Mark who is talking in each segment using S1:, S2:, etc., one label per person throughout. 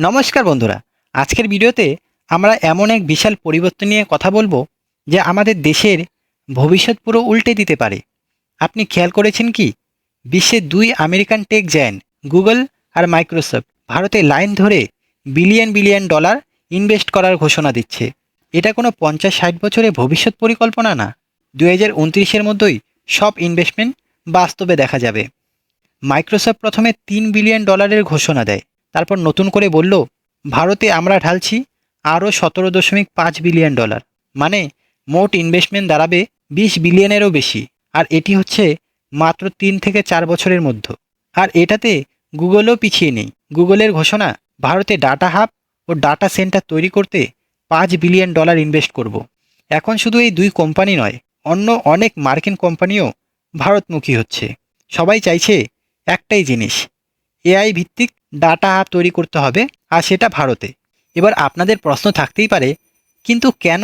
S1: নমস্কার বন্ধুরা। আজকের ভিডিওতে আমরা এমন এক বিশাল পরিবর্তন নিয়ে কথা বলব যে আমাদের দেশের ভবিষ্যৎ পুরো উল্টে দিতে পারে। আপনি খেয়াল করেছেন কি? বিশ্বের দুই আমেরিকান টেক জায়ান্ট গুগল আর মাইক্রোসফট ভারতে লাইন ধরে বিলিয়ন বিলিয়ন ডলার ইনভেস্ট করার ঘোষণা দিচ্ছে। এটা কোনো পঞ্চাশ ষাট বছরের ভবিষ্যৎ পরিকল্পনা না। দু হাজার উনত্রিশের মধ্যেই সব ইনভেস্টমেন্ট বাস্তবে দেখা যাবে। মাইক্রোসফট প্রথমে তিন বিলিয়ন ডলারের ঘোষণা দেয়। তারপর নতুন করে বলল, ভারতে আমরা ঢালছি আরও সতেরো দশমিক পাঁচ বিলিয়ন ডলার। মানে মোট ইনভেস্টমেন্ট দাঁড়াবে বিশ বিলিয়নেরও বেশি। আর এটি হচ্ছে মাত্র তিন থেকে চার বছরের মধ্যে। আর এটাতে গুগলও পিছিয়ে নেই। গুগলের ঘোষণা, ভারতে ডাটা হাব ও ডাটা সেন্টার তৈরি করতে পাঁচ বিলিয়ন ডলার ইনভেস্ট করব। এখন শুধু এই দুই কোম্পানি নয়, অন্য অনেক মার্কিন কোম্পানিও ভারতমুখী হচ্ছে। সবাই চাইছে একটাই জিনিস এআই ভিত্তিক ডাটা হাব তৈরি করতে হবে, আর সেটা ভারতে। এবার আপনাদের প্রশ্ন থাকতেই পারে, কিন্তু কেন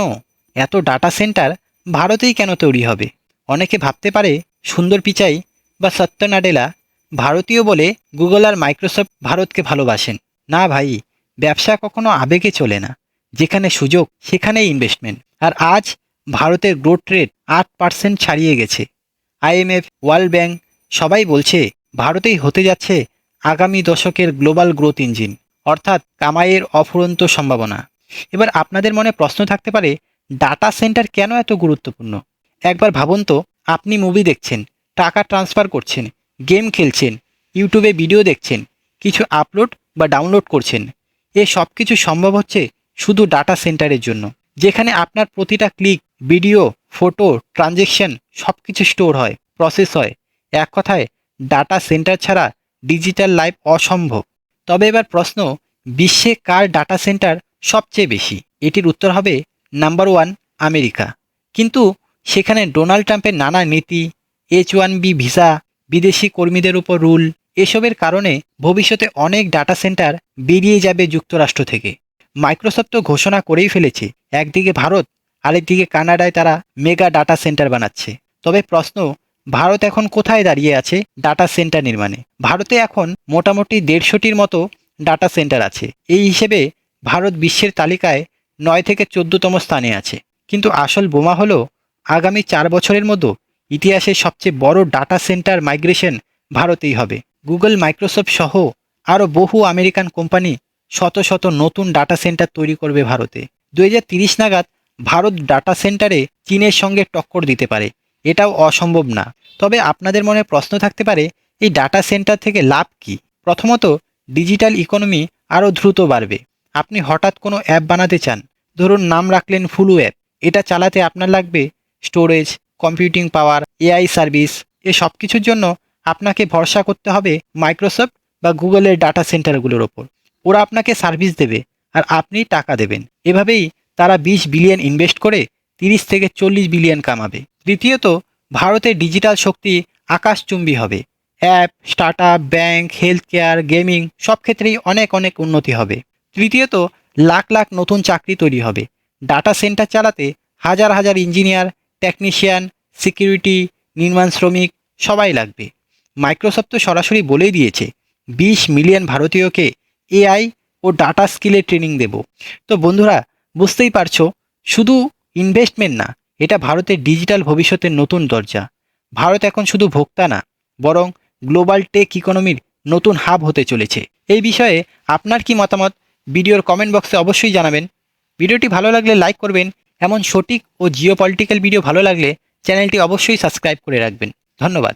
S1: এত ডাটা সেন্টার ভারতেই কেন তৈরি হবে? অনেকে ভাবতে পারে, সুন্দর পিচাই বা সত্য নাডেলা ভারতীয় বলে গুগল আর মাইক্রোসফট ভারতকে ভালোবাসেন। না ভাই, ব্যবসা কখনো আবেগে চলে না। যেখানে সুযোগ, সেখানেই ইনভেস্টমেন্ট আর আজ ভারতের গ্রোথ রেট আট পার্সেন্ট ছাড়িয়ে গেছে। আইএমএফ ওয়ার্ল্ড ব্যাংক সবাই বলছে, ভারতেই হতে যাচ্ছে আগামী দশকের গ্লোবাল গ্রোথ ইঞ্জিন, অর্থাৎ কামাইয়ের অফুরন্ত সম্ভাবনা। এবার আপনাদের মনে প্রশ্ন থাকতে পারে ডাটা সেন্টার কেন এত গুরুত্বপূর্ণ? একবার ভাবুন তো, আপনি মুভি দেখছেন, টাকা ট্রান্সফার করছেন গেম খেলছেন ইউটিউবে ভিডিও দেখছেন, কিছু আপলোড বা ডাউনলোড করছেন। এ সব কিছু সম্ভব হচ্ছে শুধু ডাটা সেন্টারের জন্য, যেখানে আপনার প্রতিটা ক্লিক ভিডিও ফটো ট্রানজেকশন সব কিছু স্টোর হয় প্রসেস হয়। এক কথায় ডাটা সেন্টার ছাড়া ডিজিটাল লাইফ অসম্ভব। তবে এবার প্রশ্ন, বিশ্বে কার ডাটা সেন্টার সবচেয়ে বেশি? এটির উত্তর হবে নাম্বার ওয়ান আমেরিকা। কিন্তু সেখানে ডোনাল্ড ট্রাম্পের নানা নীতি এইচ ওয়ান বি ভিসা, বিদেশি কর্মীদের উপর রুল, এসবের কারণে ভবিষ্যতে অনেক ডাটা সেন্টার বেরিয়ে যাবে যুক্তরাষ্ট্র থেকে। মাইক্রোসফট তো ঘোষণা করেই ফেলেছে, একদিকে ভারত, আরেকদিকে কানাডায় তারা মেগা ডাটা সেন্টার বানাচ্ছে। তবে প্রশ্ন ভারত এখন কোথায় দাঁড়িয়ে আছে ডাটা সেন্টার নির্মাণে? ভারতে এখন মোটামুটি দেড়শোটির মতো ডাটা সেন্টার আছে। এই হিসেবে ভারত বিশ্বের তালিকায় নয় থেকে চোদ্দতম স্থানে আছে। কিন্তু আসল বোমা হলো আগামী চার বছরের মতো ইতিহাসের সবচেয়ে বড় ডাটা সেন্টার মাইগ্রেশন ভারতেই হবে। গুগল মাইক্রোসফট সহ আরও বহু আমেরিকান কোম্পানি শত শত নতুন ডাটা সেন্টার তৈরি করবে ভারতে। দু নাগাদ ভারত ডাটা সেন্টারে চীনের সঙ্গে টক্কর দিতে পারে। এটাও অসম্ভব না। তবে আপনাদের মনে প্রশ্ন থাকতে পারে, এই ডাটা সেন্টার থেকে লাভ কি? প্রথমত ডিজিটাল ইকোনমি আরও দ্রুত বাড়বে। আপনি হঠাৎ কোনো অ্যাপ বানাতে চান, ধরুন নাম রাখলেন ফুলু অ্যাপ এটা চালাতে আপনার লাগবে storage computing power AI service এ সব কিছুর জন্য আপনাকে ভরসা করতে হবে মাইক্রোসফট বা গুগলের ডাটা সেন্টারগুলোর ওপর। ওরা আপনাকে সার্ভিস দেবে আর আপনি টাকা দেবেন। এভাবেই তারা বিশ বিলিয়ন ইনভেস্ট করে তিরিশ থেকে চল্লিশ বিলিয়ন কামাবে। তৃতীয়ত ভারতের ডিজিটাল শক্তি আকাশচুম্বী হবে। App start up bank health care gaming সব ক্ষেত্রেই অনেক অনেক উন্নতি হবে। তৃতীয়ত, লাখ লাখ নতুন চাকরি তৈরি হবে। ডাটা সেন্টার চালাতে হাজার হাজার ইঞ্জিনিয়ার, টেকনিশিয়ান, সিকিউরিটি, নির্মাণ শ্রমিক সবাই লাগবে। মাইক্রোসফট তো সরাসরি বলেই দিয়েছে, বিশ মিলিয়ন ভারতীয়কে এআই ও ডাটা স্কিলের ট্রেনিং দেব। তো বন্ধুরা, বুঝতেই পারছ, শুধু ইনভেস্টমেন্ট না, এটা ভারতের ডিজিটাল ভবিষ্যতের নতুন দরজা। ভারত এখন শুধু ভোক্তা না, বরং গ্লোবাল টেক ইকোনমির নতুন হাব হতে চলেছে। এই বিষয়ে আপনার কি মতামত? ভিডিওর কমেন্ট বক্সে অবশ্যই জানাবেন। ভিডিওটি ভালো লাগলে লাইক করবেন। এমন সঠিক ও জিও পলিটিক্যাল ভিডিও ভালো লাগলে চ্যানেলটি অবশ্যই সাবস্ক্রাইব করে রাখবেন। ধন্যবাদ।